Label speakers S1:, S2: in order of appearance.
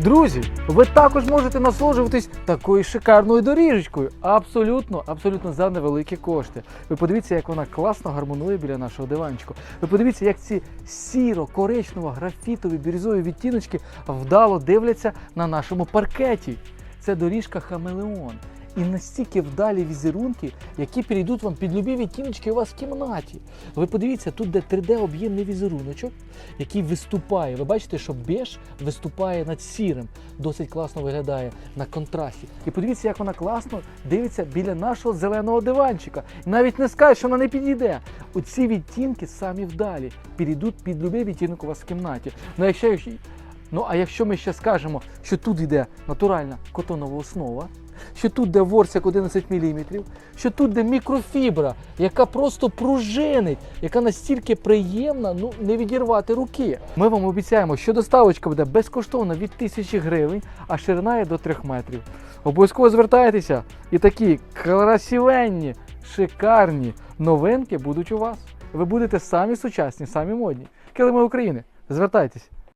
S1: Друзі, ви також можете насолоджуватись такою шикарною доріжечкою. Абсолютно, абсолютно за невеликі кошти. Ви подивіться, як вона класно гармонує біля нашого диванчику. Ви подивіться, як ці сіро, коричнево, графітові, бірюзові відтіночки вдало дивляться на нашому паркеті. Це доріжка Хамелеон. І настільки вдалі візерунки, які перейдуть вам під любі відтіночки у вас в кімнаті. Ви подивіться, тут де 3D об'ємний візеруночок, який виступає. Ви бачите, що беж виступає над сірим, досить класно виглядає на контрасті. І подивіться, як вона класно дивиться біля нашого зеленого диванчика. Навіть не скаже, що вона не підійде. Оці відтінки самі вдалі підійдуть під любий відтінок у вас в кімнаті. Ну, якщо, ну а якщо ми ще скажемо, що тут йде натуральна котонова основа, що тут де ворсяк 11 мм, що тут де мікрофібра, яка просто пружинить, яка настільки приємна, ну не відірвати руки. Ми вам обіцяємо, що доставочка буде безкоштовна від 1000 гривень, а ширина є до 3 метрів. Обов'язково звертайтеся, і такі красивенні, шикарні новинки будуть у вас. Ви будете самі сучасні, самі модні. Килими України. Звертайтесь.